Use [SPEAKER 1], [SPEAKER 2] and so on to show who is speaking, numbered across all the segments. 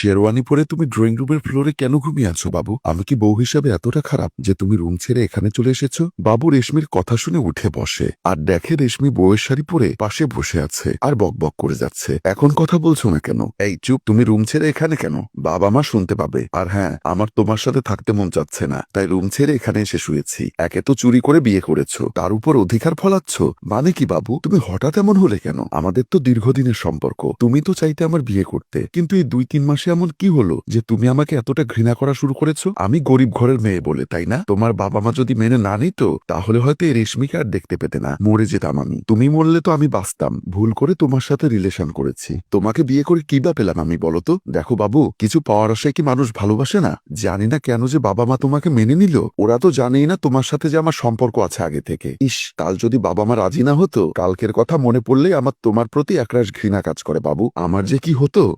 [SPEAKER 1] শেরওয়ানি পরে তুমি ড্রয়িং রুমের ফ্লোরে কেন ঘুমিয়ে আছো, বাবু? আমি কি বউ হিসাবে এতটা খারাপ যে তুমি রুম ছেড়ে এখানে চলে এসেছ? বাবু রেশমির কথা শুনে উঠে বসে আর দেখে রেশমি বউয়ের শাড়ি পরে পাশে বসে আছে আর বক বক করে যাচ্ছে। এখন কথা বলছো না কেন? এই চুপ, তুমি রুম ছেড়ে এখানে কেন? বাবা মা শুনতে পাবে। আর হ্যাঁ আমার তোমার সাথে থাকতে মন চাচ্ছে না, তাই রুম ছেড়ে এখানে এসে শুয়েছি। একে তো চুরি করে বিয়ে করেছ, তার উপর অধিকার ফলাচ্ছ? মানে কি, বাবু? তুমি হঠাৎ এমন হলে কেন? আমাদের তো দীর্ঘদিনের সম্পর্ক, তুমি তো চাইতে আমার বিয়ে করতে। কিন্তু এই দুই তিন মাসে এমন কি হলো যে তুমি আমাকে এতটা ঘৃণা করা শুরু করেছ? আমি গরিব ঘরের মেয়ে বলে, তাই না? তোমার বাবা মা যদি মেনে না নিত, তাহলে হয়তো এই রেশমিকে আর দেখতে পেতে না। মরে যেতাম আমি। তুমি মরলে তো আমি বাঁচতাম। ভুল করে তোমার সাথে রিলেশন করেছি। তোমাকে বিয়ে করে কি বা পেলাম আমি বলতো দেখো বাবু, কিছু পাওয়ার আশায় কি মানুষ ভালোবাসে না? জানি না কেন যে বাবা মা তোমাকে মেনে নিল। ওরা তো জানেই না তোমার সাথে যে আমার সম্পর্ক আছে আগে থেকে। ইস, কাল যদি বাবা মা রাজি না হতো, কালকের কথা মনে পড়লেই আমার তোমার প্রতি একরাশ ঘৃণা কাজ করে বাবু। আমার যে কি হতো?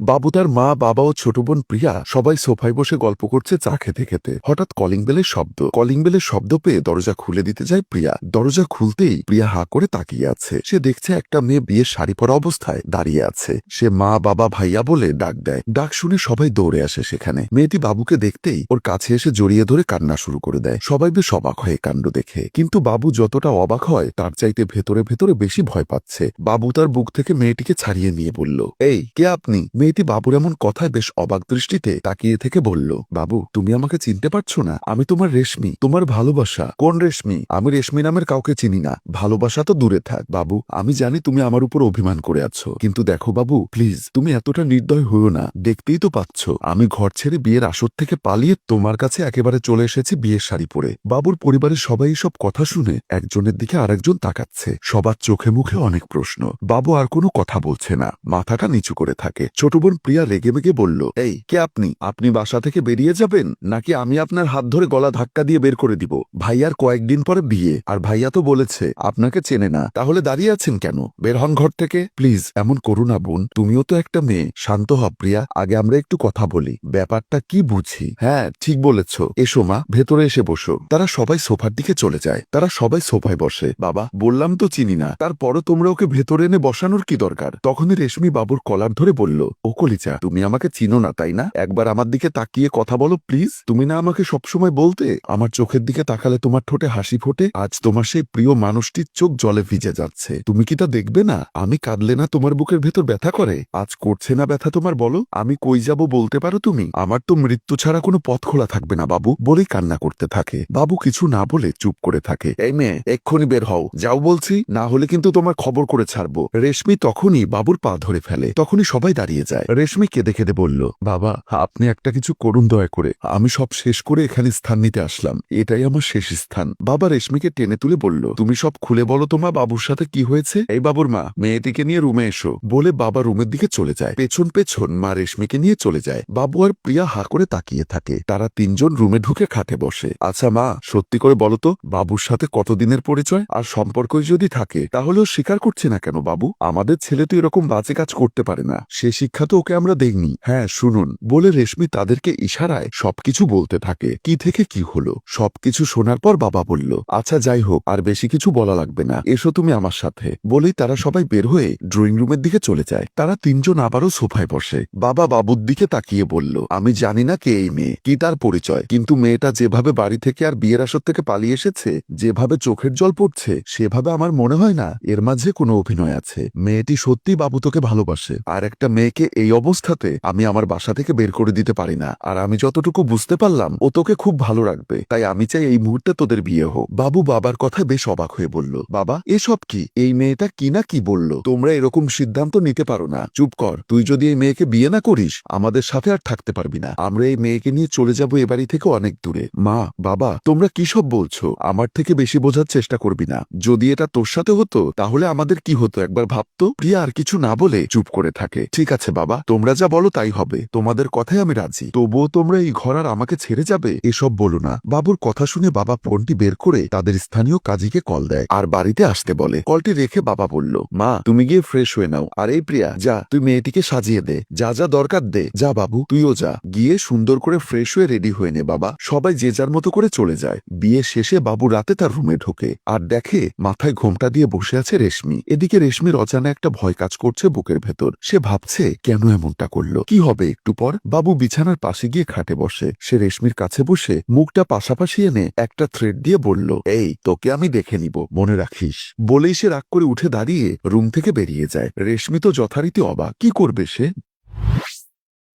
[SPEAKER 1] বাবু তার মা, বাবা ও ছোট বোন প্রিয়া সবাই সোফায় বসে গল্প করছে চা খেতে খেতে। হঠাৎ কলিং বেলের শব্দ কলিং বেলের শব্দ পেয়ে দরজা খুলে দিতে যায় প্রিয়া। দরজা খুলতেই প্রিয়া হা করে তাকিয়ে আছে। সে দেখছে একটা মেয়ে বিয়ের শাড়ি পরা অবস্থায় দাঁড়িয়ে আছে। সে মা, বাবা, ভাইয়া বলে ডাক দেয়। ডাক শুনে সবাই দৌড়ে আসে সেখানে। মেয়েটি বাবুকে দেখতেই ওর কাছে এসে জড়িয়ে ধরে কান্না শুরু করে দেয়। সবাই বেশ অবাক হয় কাণ্ড দেখে। কিন্তু বাবু যতটা অবাক হয়, তার চাইতে ভেতরে ভেতরে বেশি ভয় পাচ্ছে। বাবু তার বুক থেকে মেয়েটিকে ছাড়িয়ে নিয়ে বলল, এই, কে আপনি? মেয়েটি বাবুর এমন কথায় বেশ অবাক দৃষ্টিতে তাকিয়ে থেকে বলল, বাবু, তুমি আমাকে চিনতে পারছ না। আমি তোমার রেশমি, তোমার ভালোবাসা। কোন রেশমি? আমি রেশমি নামের কাউকে চিনি না। ভালোবাসা তো দূরে থাক। বাবু, আমি জানি তুমি আমার উপর অভিমান করে আছো। কিন্তু দেখো বাবু, প্লিজ, তুমি এতটা নির্দয় হইও না। দেখতেই তো পাচ্ছ, আমি ঘর ছেড়ে বিয়ের আসর থেকে পালিয়ে তোমার কাছে একেবারে চলে এসেছি বিয়ের শাড়ি পরে। বাবুর পরিবারের সবাই সব কথা শুনে একজনের দিকে আরেকজন তাকাচ্ছে। সবার চোখে মুখে অনেক প্রশ্ন। বাবু আর কোনো কথা বলছে না। মাথাটা নিচু করে থাকে। ছোট বোন প্রিয়া রেগে মেগে বলল এই কে আপনি? আপনি বাসা থেকে বেরিয়ে যাবেন? নাকি আমি আপনার হাত ধরে গলা ধাক্কা দিয়ে বের করে দিব? ভাইয়ার কয়েকদিন পরে বিয়ে আর ভাইয়া তো বলেছে আপনাকে চেনে না। তাহলে দাঁড়িয়ে আছেন কেন? বের হন ঘর থেকে? প্লিজ এমন করু না বোন। তুমিও তো একটা মেয়ে। শান্ত হ প্রিয়া। আগে আমরা একটু কথা বলি। ব্যাপারটা কি বুঝি? হ্যাঁ ঠিক বলেছ। এসো মা ভেতরে এসে বসো। তারা সবাই সোফার দিকে চলে যায়। তারা সবাই সোফায় বসে। বাবা বললাম তো চিনি না। তারপরও তোমরা ওকে ভেতরে এনে বসানোর কি দরকার? তখনই রেশমি বাবুর কলার ধরে বলল ও কলিচা তুমি আমাকে চিনো না, তাই না? একবার আমার দিকে তাকিয়ে কথা বলো, প্লিজ। তুমি না আমাকে সবসময় বলতে? আমার চোখের দিকে তাকালে তোমার ঠোঁটে হাসি ফোটে, আজ তোমার সেই প্রিয় মানুষটির চোখ জলে ভিজে যাচ্ছে। তুমি কি তা দেখবে না? আমি কাঁদলে না তোমার বুকের ভেতর ব্যথা করে? আজ করছে না ব্যথা তোমার, বলো? আমি কই যাব বলতে পারো তুমি? আমার তো মৃত্যু ছাড়া কোনো পথ খোলা থাকবে না, বাবু, বলেই কান্না করতে থাকে। বাবু কিছু না বলে চুপ করে থাকে। এই মেয়ে, এক্ষুনি বের হও। যাও বলছি, না হলে কিন্তু তোমার খবর করে ছাড়বো। রেশমি তখনই বাবুর পা ধরে ফেলে। তখনই সবাই দাঁড়িয়ে যায়। রেশমি কেঁদে কেঁদে বলল, বাবা, আপনি একটা কিছু করুন দয়া করে। আমি সব শেষ করে এখানে স্থান নিতে আসলাম। এটাই আমার শেষ স্থান। বাবা রেশমিকে টেনে তুলে বলল, তুমি সব খুলে বলো তোমা বাবুর সাথে কি হয়েছে? এই বাবুর মা, মেয়েটিকে নিয়ে রুমে এসো। বলে বাবা রুমের দিকে চলে যায়। পেছন পেছন মা রেশমিকে নিয়ে চলে যায়। বাবু আর প্রিয়া হা করে তাকিয়ে থাকে। তারা তিনজন রুমে ঢুকে খাটে বসে। আচ্ছা মা, সত্যি করে বলো তো, বাবুর সাথে কতদিনের পরিচয়? আর সম্পর্কই যদি থাকে তাহলেও স্বীকার করছে না কেন বাবু? আমাদের ছেলে তো এরকম বাজে কাজ করতে পারে না। সে শিক্ষা তো ওকে আমরা দেইনি হ্যাঁ শুনুন, বলে রেশমি তাদেরকে ইশারায় সবকিছু বলতে থাকে। কি থেকে কি হলো? সবকিছু শোনার পর বাবা বলল আচ্ছা যাই হোক, আর বেশি কিছু বলা লাগবে না। এসো তুমি আমার সাথে। বলেই তারা সবাই বের হয়ে ড্রয়িং রুমের দিকে চলে যায়। তারা তিনজন আবারও সোফায় বসে। বাবা বাবুর দিকে তাকিয়ে বলল, আমি জানি না কে এই মেয়ে, কি তার পরিচয়, কিন্তু মেয়েটা যেভাবে বাড়ি থেকে আর বিয়ের আসর থেকে পালিয়ে এসেছে, যেভাবে চোখের জল পড়ছে, সেভাবে আমার মনে হয় না এর মাঝে কোনো অভিনয় আছে। মেয়েটি সত্যি বাবু তোকে ভালোবাসে। আর একটা মেয়েকে এই অবস্থাতে আমি আমার বাসা থেকে বের করে দিতে পারি না। আর আমি যতটুকু বুঝতে পারলাম, ও তোকে খুব ভালো রাখবে। তাই আমি চাই এই মুহূর্তে তোদের বিয়ে হোক। বাবু বাবার কথায় বেশ অবাক হয়ে বলল, বাবা, এসব কি? এই মেয়েটা কি না কি বলল? তোমরা এরকম সিদ্ধান্ত নিতে পারো না। চুপ কর। তুই যদি এই মেয়েকে বিয়ে না করিস, আমাদের সাথে আর থাকতে পারবি না। আমরা এই মেয়েকে নিয়ে চলে যাব এ বাড়ি থেকে অনেক দূরে। মা, বাবা, তোমরা কি সব বলছো? আমার থেকে বেশি বোঝার চেষ্টা করবি না। যদি এটা তোর সাথে হতো, তাহলে আমাদের কি হতো একবার ভাবতো? প্রিয়া আর কিছু না বলে চুপ করে থাকে। ঠিক আছে বাবা, তোমরা যা বলো তাই হবে। তোমাদের কথাই আমি রাজি। তবুও তোমরা এই ঘর আর আমাকে ছেড়ে যাবে? এসব বলো না। বাবুর কথা শুনে বাবা ফোনটি বের করে তাদের স্থানীয় কাজীকে কল দেয়। আর বাড়িতে আসতে বলে। কলটি রেখে বাবা বলল, মা, তুমি গিয়ে ফ্রেশ হয়ে নাও। আর এই প্রিয়া, যা, তুই মেয়েটিকে সাজিয়ে দে। যা যা দরকার দে। যা বাবু, তুইও যা। গিয়ে সুন্দর করে ফ্রেশ হয়ে রেডি হয়ে নে বাবা। সবাই যে যার মতো করে চলে যায়। বিয়ে শেষে বাবু রাতে তার রুমে ঢোকে। আর দেখে মাথায় ঘোমটা দিয়ে বসে আছে রেশমি। এদিকে রেশমির অজানা একটা ভয় কাজ করছে বুকের ভেতর। সে ভাবছে কেন এমনটা করল? কি হবে একটু পর? বাবু বিছানার পাশে গিয়ে খাটে বসে, সে রেশমির কাছে বসে মুখটা পাশাপাশি এনে একটা থ্রেড দিয়ে বলল, এই, তোকে আমি দেখে নিব, মনে রাখিস। বলেই সে রাগ করে উঠে দাঁড়িয়ে রুম থেকে বেরিয়ে যায়। রেশমি তো যথারীতি অবাক। কি করবে সে?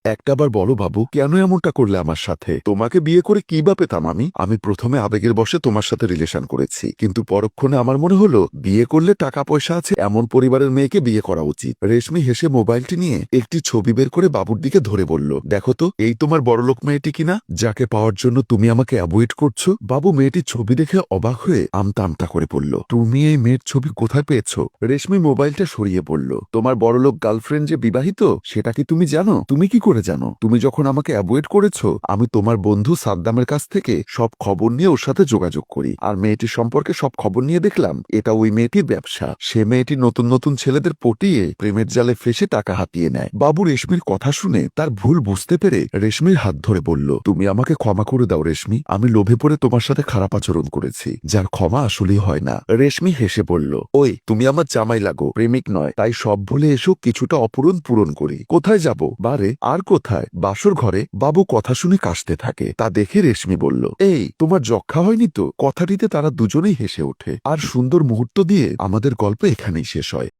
[SPEAKER 1] একটাবার বলো বাবু, কেন এমনটা করলে আমার সাথে? তোমাকে বিয়ে করে কি বা পেতাম আমি? আমি প্রথমে আবেগের বসে তোমার সাথে রিলেশন করেছি। কিন্তু পরক্ষণে আমার মনে হলো, বিয়ে করলে টাকা পয়সা আছে, এমন পরিবারের মেয়েকে বিয়ে করা উচিত। রেশমি হেসে মোবাইলটি নিয়ে একটি ছবি বের করে বাবুর দিকে ধরে বলল, দেখো তো, এই তোমার বড়লোক মেয়েটি কিনা? যাকে পাওয়ার জন্য তুমি আমাকে অ্যাভয়েড করছ? বাবু মেয়েটির ছবি দেখে অবাক হয়ে আমতা আমতা করে পড়ল তুমি এই মেয়ের ছবি কোথায় পেয়েছ? রেশমি মোবাইলটা সরিয়ে বলল, তোমার বড়লোক গার্লফ্রেন্ড যে বিবাহিত, সেটা কি তুমি জানো? তুমি কি করে জানো। তুমি যখন আমাকে অ্যাভয়েড করেছ, আমি তোমার বন্ধু সাদ্দামের কাছ থেকে সব খবর নিয়ে ওর সাথে যোগাযোগ করি। আর মেয়েটির সম্পর্কে সব খবর নিয়ে দেখলাম, এটা ওই মেয়েটির ব্যবসা। সে মেয়েটি নতুন নতুন ছেলেদের পটিয়ে প্রেমের জালে ফেসে টাকা হাতিয়ে নেয়। বাবু রেশমির কথা শুনে তার ভুল বুঝতে পেরে রেশমির হাত ধরে বলল, তুমি আমাকে ক্ষমা করে দাও রেশমি। আমি লোভে পড়ে তোমার সাথে খারাপ আচরণ করেছি, যার ক্ষমা আসলেই হয় না। রেশমি হেসে বলল, ওই, তুমি আমার জামাই লাগো, প্রেমিক নয়। তাই সব ভুলে এসো, কিছুটা অপূরণ পূরণ করি। কোথায় যাব? বারে, আর কোথায়? বাসর ঘরে বাবু কথা শুনে কাশতে থাকে। তা দেখে রেশমি বলল, এই, তোমার যক্ষা হয়নি তো? কথাটিতে তারা দুজনেই হেসে ওঠে। আর সুন্দর মুহূর্ত দিয়ে আমাদের গল্প এখানেই শেষ হয়।